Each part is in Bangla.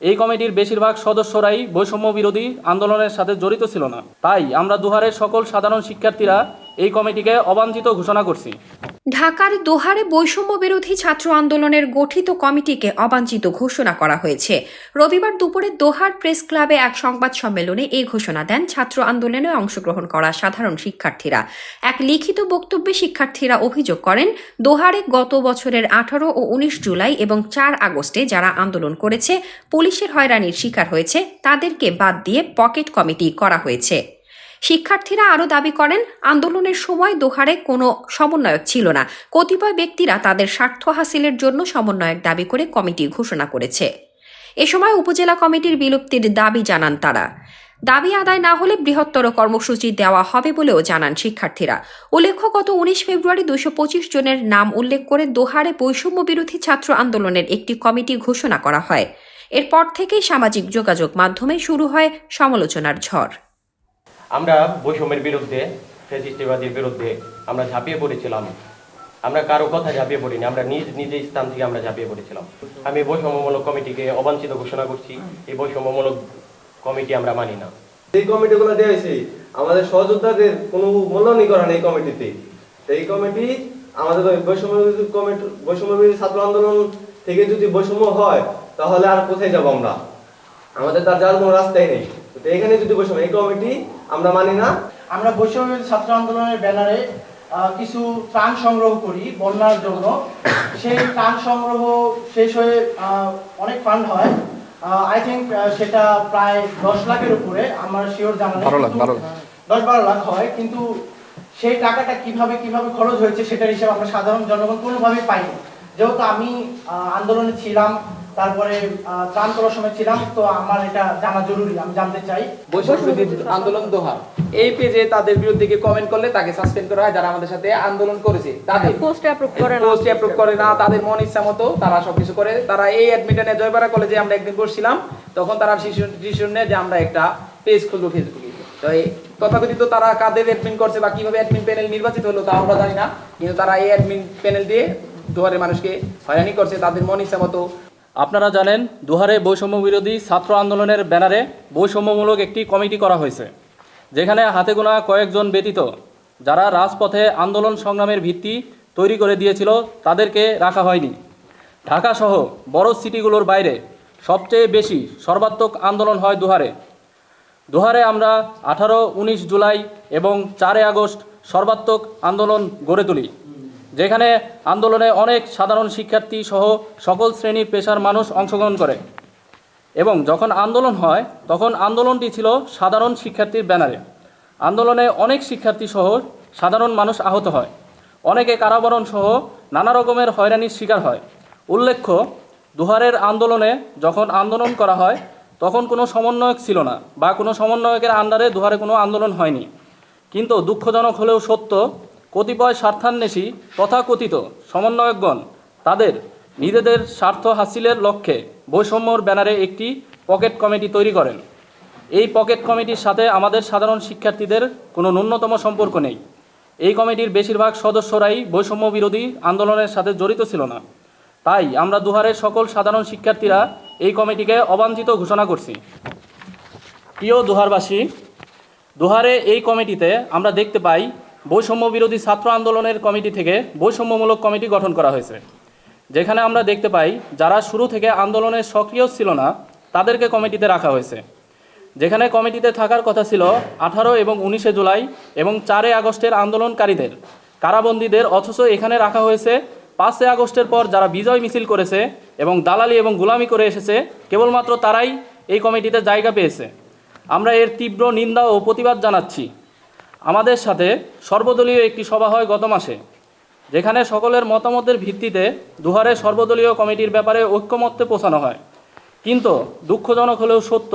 এই কমিটির বেশিরভাগ সদস্যরাই বৈষম্য বিরোধী আন্দোলনের সাথে জড়িত ছিল না। তাই আমরা দুহারের সকল সাধারণ শিক্ষার্থীরা এই কমিটিকে অবাঞ্ছিত ঘোষণা করছি। ঢাকার দোহারে বৈষম্য বিরোধী ছাত্র আন্দোলনের গঠিত কমিটিকে অবাঞ্ছিত ঘোষণা করা হয়েছে। রবিবার দুপুরে দোহার প্রেস ক্লাবে এক সংবাদ সম্মেলনে এই ঘোষণা দেন ছাত্র আন্দোলনে অংশগ্রহণ করা সাধারণ শিক্ষার্থীরা। এক লিখিত বক্তব্যে শিক্ষার্থীরা অভিযোগ করেন, দোহারে গত বছরের আঠারো ও উনিশ জুলাই এবং চার আগস্টে যারা আন্দোলন করেছে, পুলিশের হয়রানির শিকার হয়েছে, তাদেরকে বাদ দিয়ে পকেট কমিটি করা হয়েছে। শিক্ষার্থীরা আরও দাবি করেন, আন্দোলনের সময় দোহারে কোনো সমন্বয়ক ছিল না। কতিপয় ব্যক্তিরা তাদের স্বার্থ হাসিলের জন্য সমন্বয়ক দাবি করে কমিটি ঘোষণা করেছে। এ সময় উপজেলা কমিটির বিলুপ্তির দাবি জানান তারা। দাবি আদায় না হলে বৃহত্তর কর্মসূচি দেওয়া হবে বলেও জানান শিক্ষার্থীরা। উল্লেখ্য, গত উনিশ ফেব্রুয়ারি দুশো পঁচিশ জনের নাম উল্লেখ করে দোহারে বৈষম্য বিরোধী ছাত্র আন্দোলনের একটি কমিটি ঘোষণা করা হয়। এরপর থেকেই সামাজিক যোগাযোগ মাধ্যমে শুরু হয় সমালোচনার ঝড়। আমরা বৈষম্যের বিরুদ্ধে ফেসিস্টবাদীর বিরুদ্ধে আমরা ঝাঁপিয়ে পড়েছিলাম। আমরা কারও কথা ঝাঁপিয়ে পড়িনি, আমরা নিজ নিজ স্থান থেকে আমরা ঝাঁপিয়ে পড়েছিলাম। আমি বৈষম্যমূলক কমিটিকে অবাঞ্ছিত ঘোষণা করছি, এই বৈষম্যমূলক কমিটি আমরা মানি না। এই কমিটিগুলো দেওয়া হয়েছে, আমাদের সহযোদ্ধাদের কোনো মূল্যায়নই করা নেই কমিটিতে। এই কমিটি আমাদের বৈষম্য কমিটি বৈষম্য ছাত্র আন্দোলন থেকে যদি বৈষম্য হয়, তাহলে আর কোথায় যাব আমরা? আমাদের তার যাওয়ার কোনো রাস্তাই নেই। তো এখানে যদি বৈষম্য এই কমিটি আমরা মানি না। আমরা বৈষম্য ছাত্র আন্দোলনের ব্যানারে কিছু ত্রাণ সংগ্রহ করি বন্যার জন্য। সেই ত্রাণ সংগ্রহ শেষ হয়ে অনেক ফান্ড হয়। আই থিঙ্ক সেটা প্রায় দশ লাখের উপরে আমার শিওর জানা দশ বারো লাখ হয় কিন্তু সেই টাকাটা কীভাবে কীভাবে খরচ হয়েছে সেটার হিসাব আমরা সাধারণ জনগণ কোনোভাবেই পাইনি। যেহেতু আমি আহ, আন্দোলনে ছিলাম তারপরে ত্রাণ করার সময় ছিলাম তো আমার এটা জানা জরুরি আমি জানতে চাই। বৈষম্য আন্দোলন দোহা এই পেজে তাদের বিরুদ্ধে গিয়ে কমেন্ট করলে তাকে সাসপেন্ড করা হয় যারা আমাদের সাথে আন্দোলন করেছে। তাদের পোস্ট অ্যাপ্রুভ করে না। পোস্ট অ্যাপ্রুভ করে না তাদের মন ইচ্ছা মতো তারা সবকিছু করে। তারা এই অ্যাডমিটনে জয়পাড়া কলেজে আমরা একদিন বসছিলাম তখন তারা ডিসিশন নেয় যে আমরা একটা পেজ খুলবো ফেসবুকে তো এই তথাকথিত তারা কাদের অ্যাডমিন করছে বা কীভাবে অ্যাডমিন প্যানেল নির্বাচিত হলো তা আমরা জানি না কিন্তু তারা এই অ্যাডমিন প্যানেল দিয়ে দুয়ারের মানুষকে হয়রানি করছে তাদের মন ইচ্ছা মতো আপনারা জানেন, দুহারে বৈষম্য বিরোধী ছাত্র আন্দোলনের ব্যানারে বৈষম্যমূলক একটি কমিটি করা হয়েছে, যেখানে হাতে গোনা কয়েকজন ব্যতীত, যারা রাজপথে আন্দোলন সংগ্রামের ভিত্তি তৈরি করে দিয়েছিল, তাদেরকে রাখা হয়নি। ঢাকা সহ বড় সিটিগুলোর বাইরে সবচেয়ে বেশি সর্বাত্মক আন্দোলন হয় দুহারে। দুহারে আমরা আঠারো, উনিশ জুলাই এবং চারে আগস্ট সর্বাত্মক আন্দোলন গড়ে তুলি। যেখানে আন্দোলনে অনেক সাধারণ শিক্ষার্থী সহ সকল শ্রেণির পেশার মানুষ অংশগ্রহণ করে। এবং যখন আন্দোলন হয়, তখন আন্দোলনটি ছিল সাধারণ শিক্ষার্থীর ব্যানারে। আন্দোলনে অনেক শিক্ষার্থী সহ সাধারণ মানুষ আহত হয়। অনেকে কারাবরণ সহ নানা রকমের হয়রানির শিকার হয়। উল্লেখ্য, দুহারের আন্দোলনে যখন আন্দোলন করা হয়, তখন কোনো সমন্বয়ক ছিল না বা কোনো সমন্বয়কের আন্ডারে দুহারে কোনো আন্দোলন হয়নি। কিন্তু দুঃখজনক হলেও সত্য কতিপয় স্বার্থান্বেষী তথাকথিত সমন্বয়কগণ তাদের নিজেদের স্বার্থ হাসিলের লক্ষ্যে বৈষম্যর ব্যানারে একটি পকেট কমিটি তৈরি করেন। এই পকেট কমিটির সাথে আমাদের সাধারণ শিক্ষার্থীদের কোনো ন্যূনতম সম্পর্ক নেই। এই কমিটির বেশিরভাগ সদস্যরাই বৈষম্য বিরোধী আন্দোলনের সাথে জড়িত ছিল না। তাই আমরা দুহারের সকল সাধারণ শিক্ষার্থীরা এই কমিটিকে অবাঞ্ছিত ঘোষণা করছি। প্রিয় দুহারবাসী, দুহারে এই কমিটিতে আমরা দেখতে পাই বৈষম্য বিরোধী ছাত্র আন্দোলনের কমিটি থেকে বৈষম্যমূলক কমিটি গঠন করা হয়েছে। যেখানে আমরা দেখতে পাই, যারা শুরু থেকে আন্দোলনে সক্রিয় ছিল না, তাদেরকে কমিটিতে রাখা হয়েছে। যেখানে কমিটিতে থাকার কথা ছিল, আঠারো এবং উনিশে জুলাই এবং চারে আগস্টের আন্দোলনকারীদের। কারাবন্দীদের অথচ এখানে রাখা হয়েছে পাঁচই আগস্টের পর যারা বিজয় মিছিল করেছে এবং দালালি এবং গোলামি করে এসেছে, কেবলমাত্র তারাই এই কমিটিতে জায়গা পেয়েছে। আমরা এর তীব্র নিন্দা ও প্রতিবাদ জানাচ্ছি। আমাদের সাথে সর্বদলীয় একটি সভা হয় গত মাসে, যেখানে সকলের মতামতের ভিত্তিতে দুহারে সর্বদলীয় কমিটির ব্যাপারে ঐক্যমত্যে পৌঁছানো হয়। কিন্তু দুঃখজনক হলেও সত্য,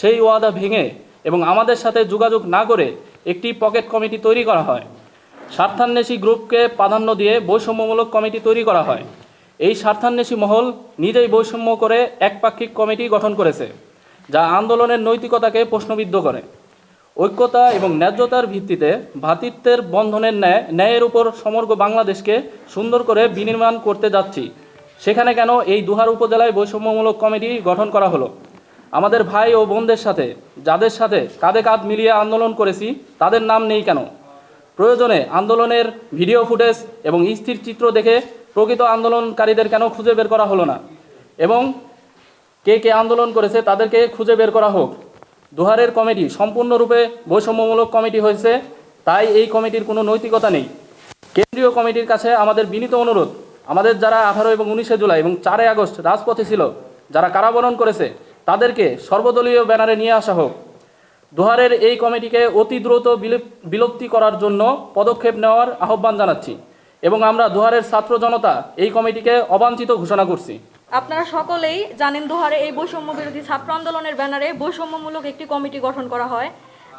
সেই ওয়াদা ভেঙে এবং আমাদের সাথে যোগাযোগ না করে একটি পকেট কমিটি তৈরি করা হয়। স্বার্থান্বেষী গ্রুপকে প্রাধান্য দিয়ে বৈষম্যমূলক কমিটি তৈরি করা হয়। এই স্বার্থান্বেষী মহল নিজেই বৈষম্য করে একপাক্ষিক কমিটি গঠন করেছে, যা আন্দোলনের নৈতিকতাকে প্রশ্নবিদ্ধ করে। ঐক্যতা এবং ন্যায্যতার ভিত্তিতে ভ্রাতৃত্বের বন্ধনের ন্যায় ন্যায়ের উপর সমগ্র বাংলাদেশকে সুন্দর করে বিনির্মাণ করতে যাচ্ছি। সেখানে কেন এই দুহার উপজেলায় বৈষম্যমূলক কমিটি গঠন করা হলো? আমাদের ভাই ও বোনদের সাথে, যাদের সাথে কাঁধে কাঁধ মিলিয়ে আন্দোলন করেছি, তাদের নাম নেই কেন? প্রয়োজনে আন্দোলনের ভিডিও ফুটেজ এবং স্থির চিত্র দেখে প্রকৃত আন্দোলনকারীদের কেন খুঁজে বের করা হলো না? এবং কে কে আন্দোলন করেছে তাদেরকে খুঁজে বের করা হোক। দুহারের কমিটি সম্পূর্ণরূপে বৈষম্যমূলক কমিটি হয়েছে, তাই এই কমিটির কোনো নৈতিকতা নেই। কেন্দ্রীয় কমিটির কাছে আমাদের বিনীত অনুরোধ, আমাদের যারা আঠারো এবং উনিশে জুলাই এবং চারে আগস্ট রাজপথে ছিল, যারা কারাবরণ করেছে, তাদেরকে সর্বদলীয় ব্যানারে নিয়ে আসা হোক। দোহারের এই কমিটিকে অতি দ্রুত বিলুপ- বিলুপ্তি করার জন্য পদক্ষেপ নেওয়ার আহ্বান জানাচ্ছি এবং আমরা দোহারের ছাত্র জনতা এই কমিটিকে অবাঞ্ছিত ঘোষণা করছি। আপনারা সকলেই জানেন দোহারে এই বৈষম্য বিরোধী ছাত্র আন্দোলনের ব্যানারে বৈষম্যমূলক একটি কমিটি গঠন করা হয়।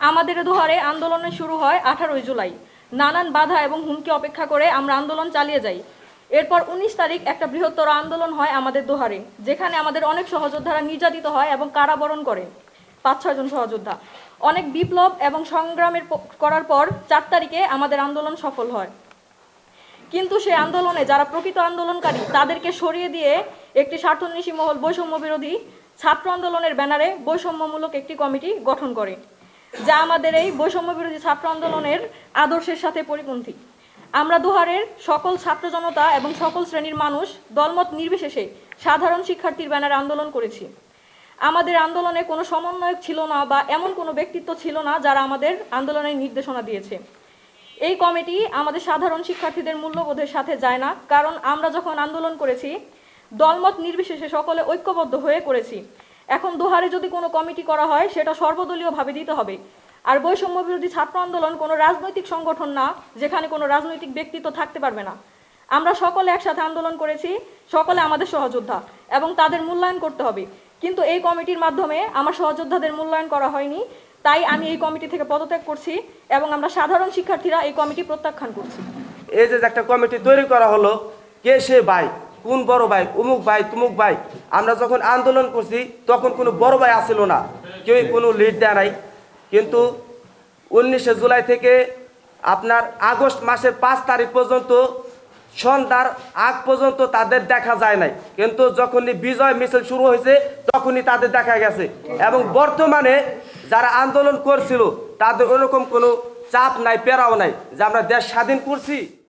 আমাদের দোহারে আন্দোলনের শুরু হয় আঠারোই জুলাই। নানান বাধা এবং হুমকি অপেক্ষা করে আমরা আন্দোলন চালিয়ে যাই। এরপর উনিশ তারিখ একটা বৃহত্তর আন্দোলন হয় আমাদের দোহারে, যেখানে আমাদের অনেক সহযোদ্ধারা নির্যাতিত হয় এবং কারাবরণ করে। পাঁচ ছয়জন সহযোদ্ধা। অনেক বিপ্লব এবং সংগ্রামের করার পর চার তারিখে আমাদের আন্দোলন সফল হয়। কিন্তু সেই আন্দোলনে যারা প্রকৃত আন্দোলনকারী, তাদেরকে সরিয়ে দিয়ে একটি স্বার্থন্বেষী মহল বৈষম্য বিরোধী ছাত্র আন্দোলনের ব্যানারে বৈষম্যমূলক একটি কমিটি গঠন করে, যা আমাদের এই বৈষম্য বিরোধী ছাত্র আন্দোলনের আদর্শের সাথে পরিপন্থী। আমরা দোহারের সকল ছাত্র জনতা এবং সকল শ্রেণির মানুষ দলমত নির্বিশেষে সাধারণ শিক্ষার্থীর ব্যানারে আন্দোলন করেছি। আমাদের আন্দোলনে কোনো সমন্বয়ক ছিল না বা এমন কোনো ব্যক্তিত্ব ছিল না যারা আমাদের আন্দোলনের নির্দেশনা দিয়েছে। এই কমিটি আমাদের সাধারণ শিক্ষার্থীদের মূল্যবোধের সাথে যায় না, কারণ আমরা যখন আন্দোলন করেছি, দলমত নির্বিশেষে সকলে ঐক্যবদ্ধ হয়ে করেছি। এখন দোহারে যদি কোনো কমিটি করা হয়, সেটা সর্বদলীয়ভাবে দিতে হবে। আর বৈষম্য বিরোধী ছাত্র আন্দোলন কোনো রাজনৈতিক সংগঠন না, যেখানে কোনো রাজনৈতিক ব্যক্তিত্ব থাকতে পারবে না। আমরা সকলে একসাথে আন্দোলন করেছি, সকলে আমাদের সহযোদ্ধা, এবং তাদের মূল্যায়ন করতে হবে। কিন্তু এই কমিটির মাধ্যমে আমার সহযোদ্ধাদের মূল্যায়ন করা হয়নি তাই আমি এই কমিটি থেকে পদত্যাগ করছি এবং আমরা সাধারণ শিক্ষার্থীরা এই কমিটি প্রত্যাখ্যান করছি। এই যে একটা কমিটি তৈরি করা হলো, কে সে ভাই, কোন বড় ভাই উমুক ভাই, তুমুক ভাই, আমরা যখন আন্দোলন করছি, তখন কোনো বড় ভাই আসিল না কেউ কোনো লিড দেয় নাই। কিন্তু উনিশে জুলাই থেকে আপনার আগস্ট মাসের পাঁচ তারিখ পর্যন্ত, সন্ধ্যার আগ পর্যন্ত তাদের দেখা যায় নাই। কিন্তু যখনই বিজয় মিছিল শুরু হয়েছে, তখনই তাদের দেখা গেছে। এবং বর্তমানে যারা আন্দোলন করছিল, তাদের ওরকম কোনো চাপ নাই, পেরাও নাই যে আমরা দেশ স্বাধীন করছি।